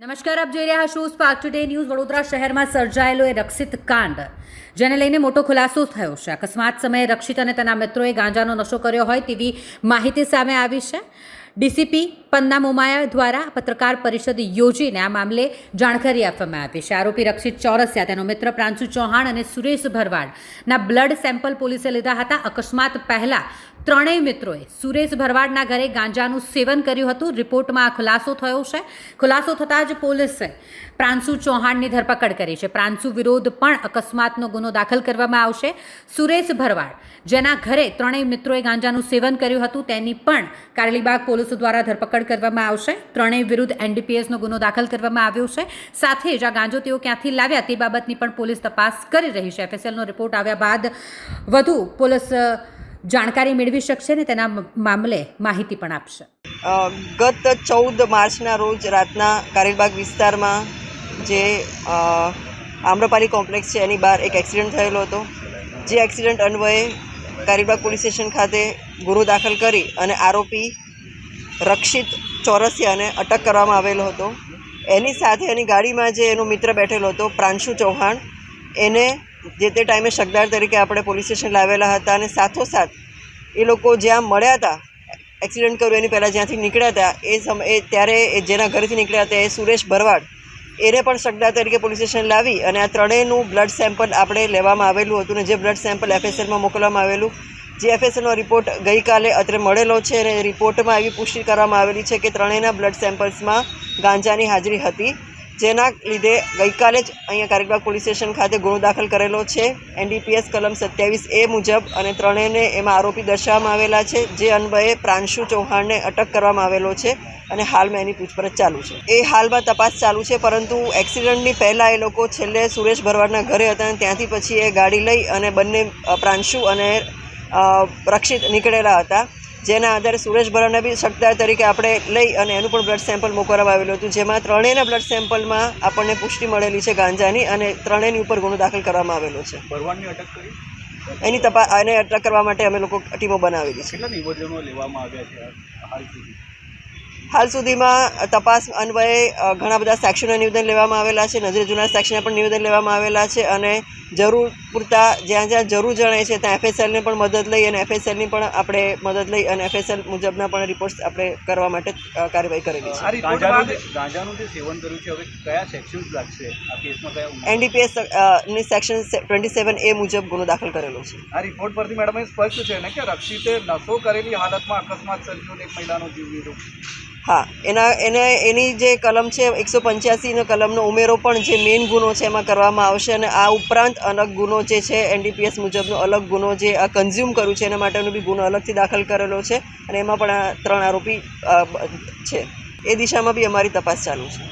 નમસ્કાર, આપ જોઈ રહ્યા છો સ્પાર્ક ટુડે ન્યૂઝ વડોદરા શહેરમાં સર્જાયેલો એ રક્ષિત કાંડ, જેને લઈને મોટો ખુલાસો થયો છે. અકસ્માત સમયે રક્ષિત અને તેના મિત્રોએ ગાંજાનો નશો કર્યો હોય તેવી માહિતી સામે આવી છે. ડીસીપી પન્ના મોમાયા દ્વારા પત્રકાર પરિષદ યોજીને આ મામલે જાણકારી આપવામાં આવી છે. આરોપી રક્ષિત ચોરસિયા, તેનો મિત્ર પ્રાંશુ ચૌહાણ અને સુરેશ ભરવાડના બ્લડ સેમ્પલ પોલીસે લીધા હતા. અકસ્માત પહેલા ત્રણેય મિત્રોએ સુરેશ ભરવાડના ઘરે ગાંજાનું સેવન કર્યું હતું. રિપોર્ટમાં આ ખુલાસો થયો છે. ખુલાસો થતાં જ પોલીસે પ્રાંશુ ચૌહાણની ધરપકડ કરી છે. પ્રાંશુ વિરોધ પણ અકસ્માતનો ગુનો દાખલ કરવામાં આવશે. સુરેશ ભરવાડ, જેના ઘરે ત્રણેય મિત્રોએ ગાંજાનું સેવન કર્યું હતું, તેની પણ કારલીબાગ પોલીસ દ્વારા ધરપકડ કરવામાં આવશે. ત્રણેય વિરુદ્ધ એનડીપીએસનો ગુનો દાખલ કરવામાં આવ્યો છે. સાથે જ આ ગાંજો તેઓ ક્યાંથી લાવ્યા તે બાબતની પણ પોલીસ તપાસ કરી રહી છે. એફએસએલનો રિપોર્ટ આવ્યા બાદ વધુ પોલીસ જાણકારી મેળવી શકશે ને તેના મામલે માહિતી પણ આપશે. ગત ચૌદ માર્ચના રોજ રાતના કારેલબાગ વિસ્તારમાં જે આમ્રપાલી કોમ્પ્લેક્સ છે એની બહાર એક એક્સિડન્ટ થયેલો હતો. જે એક્સિડન્ટ અન્વયે કારેલબાગ પોલીસ સ્ટેશન ખાતે ગુનો દાખલ કરી અને આરોપી રક્ષિત ચોરસિયાને અટક કરવામાં આવેલો હતો. એની સાથે એની ગાડીમાં જે એનો મિત્ર બેઠેલો હતો, પ્રાંશુ ચૌહાણ, એને જે તે ટાઈમે શકદાર તરીકે આપણે પોલીસ સ્ટેશન લાવેલા હતા અને સાથોસાથ એ લોકો જ્યાં મળ્યા હતા, એક્સિડન્ટ કર્યું, એની પહેલાં જ્યાંથી નીકળ્યા હતા, એ સમયે ત્યારે એ જેના ઘરેથી નીકળ્યા હતા, એ સુરેશ ભરવાડ એને પણ શકદાર તરીકે પોલીસ સ્ટેશન લાવી અને આ ત્રણેયનું બ્લડ સેમ્પલ આપણે લેવામાં આવેલું હતું ને જે બ્લડ સેમ્પલ એફએસએલમાં મોકલવામાં આવેલું જે એફએસએલનો રિપોર્ટ ગઈકાલે અત્રે મળેલો છે અને રિપોર્ટમાં એવી પુષ્ટિ કરવામાં આવેલી છે કે ત્રણેયના બ્લડ સેમ્પલ્સમાં ગાંજાની હાજરી હતી. જેના લીધે ગઈકાલે જ અહીંયા કારેકબાગ પોલીસ સ્ટેશન ખાતે ગુનો દાખલ કરેલો છે. એનડીપીએસ કલમ સત્યાવીસ એ મુજબ અને ત્રણેયને એમાં આરોપી દર્શાવવામાં આવેલા છે, જે અન્વયે પ્રાંશુ ચૌહાણને અટક કરવામાં આવેલો છે અને હાલમાં એની પૂછપરછ ચાલુ છે. એ હાલમાં તપાસ ચાલુ છે, પરંતુ એક્સિડન્ટની પહેલાં એ લોકો છેલ્લે સુરેશ ભરવાડના ઘરે હતા અને ત્યાંથી પછી એ ગાડી લઈ અને બંને પ્રાંશુ અને રક્ષિત નીકળેલા હતા. જેના આધારે સુરેશ ભરાને બી શકદાર તરીકે આપણે લઈ અને એનું પણ બ્લડ સેમ્પલ મોકલવામાં આવેલું હતું. જેમાં ત્રણેયના બ્લડ સેમ્પલમાં આપણને પુષ્ટિ મળેલી છે ગાંજાની અને ત્રણેયની ઉપર ગુનો દાખલ કરવામાં આવેલો છે. એની તપાસ એને અટક કરવા માટે અમે લોકો ટીમો બનાવેલી છે. હાલ સુધીમાં તપાસ અન્વયે ઘણા બધા સાક્ષીઓના નિવેદન લેવામાં આવેલા છે નજરે જૂના સાક્ષીના પણ નિવેદન લેવામાં આવેલા છે અને જરૂર પૂરતા જ્યાં જ્યાં જરૂર જણાય છે ત્યાં એફએસએલને પણ મદદ લઈ અને એફએસએલની પણ આપણે મદદ લઈ અને એફએસએલ મુજબના પણ રિપોર્ટ્સ આપણે કરવા માટે કાર્યવાહી કરેલી છે. સેવન કર્યું છે હવે કયા સેક્શન્સ લાગશે? આ કેસમાં એનડીપીએસની સેક્શન ટ્વેન્ટી સેવન એ મુજબ ગુનો દાખલ કરેલો છે. આ રિપોર્ટ પરથી મેડમ એ સ્પષ્ટ છે ને કે રક્ષિતે નશો કરેલી હાલતમાં અકસ્માત સર્જ્યો એક મહિલાનો જીવ લીધો. હા એના એને એની જે કલમ છે એકસો પંચ્યાસીનો કલમનો ઉમેરો પણ જે મેઇન ગુનો છે એમાં કરવામાં આવશે અને આ ઉપરાંત અલગ ગુનો જે છે એનડીપીએસ મુજબનો અલગ ગુનો જે આ કન્ઝ્યુમ કર્યું છે એના માટેનો બી ગુનો અલગથી દાખલ કરેલો છે અને એમાં પણ આ ત્રણ આરોપી છે. એ દિશામાં બી અમારી તપાસ ચાલુ છે.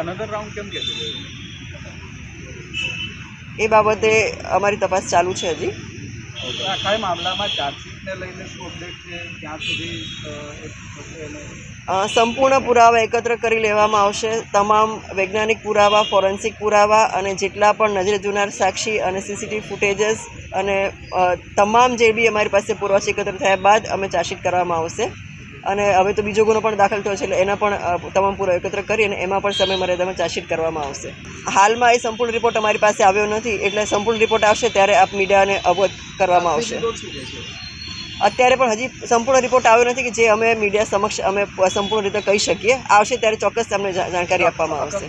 અનધર રાઉન્ડ કેમ કહેતો એ બાબતે અમારી તપાસ ચાલુ છે હજી. આખા મામલામાં ચાર્જશીટને લઈને શું અપડેટ છે? ક્યાં સુધી સંપૂર્ણ પુરાવા એકત્ર કરી લેવામાં આવશે. તમામ વૈજ્ઞાનિક પુરાવા, ફોરેન્સિક પુરાવા અને જેટલા પણ નજરે જોનાર સાક્ષી અને સીસીટીવી ફૂટેજીસ અને તમામ જે બી અમારી પાસે પુરાવા એકત્ર થયા બાદ અમે ચાર્જશીટ કરવામાં આવશે. અને હવે તો બીજો ગુનો પણ દાખલ થયો છે, એટલે એના પણ તમામ પુરાવા એકત્ર કરી અને એમાં પણ સમય મર્યાદામાં ચાર્જશીટ કરવામાં આવશે. હાલમાં એ સંપૂર્ણ રિપોર્ટ અમારી પાસે આવ્યો નથી, એટલે સંપૂર્ણ રિપોર્ટ આવશે ત્યારે આપ મીડિયાને અવગત કરવામાં આવશે. અત્યારે પણ હજી સંપૂર્ણ રિપોર્ટ આવ્યો નથી કે જે અમે મીડિયા સમક્ષ અમે સંપૂર્ણ રીતે કહી શકીએ. આવશે ત્યારે ચોક્કસ તમને જાણકારી આપવામાં આવશે.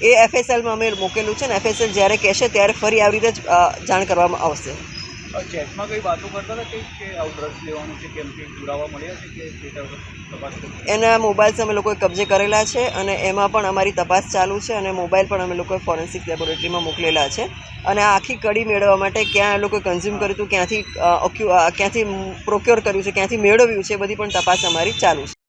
એ એફએસએલમાં અમે મૂકેલું છે ને એફએસએલ જ્યારે કહેશે ત્યારે ફરી આવી રીતે જ જાણ કરવામાં આવશે. ચેટમાં કઈ વાતો કરતા હતા? કંઈક કે આવું લેવાનું છે, કેમ કે પુરાવા મળ્યા છે કે એના મોબાઈલ્સ અમે લોકોએ કબજે કરેલા છે અને એમાં પણ અમારી તપાસ ચાલુ છે અને મોબાઈલ પણ અમે લોકોએ ફોરેન્સિક લેબોરેટરીમાં મોકલેલા છે. અને આખી કડી મેળવવા માટે ક્યાં એ લોકોએ કન્ઝ્યુમ કર્યું હતું, ક્યાંથી ક્યાંથી પ્રોક્યોર કર્યું છે, ક્યાંથી મેળવ્યું છે બધી પણ તપાસ અમારી ચાલુ છે.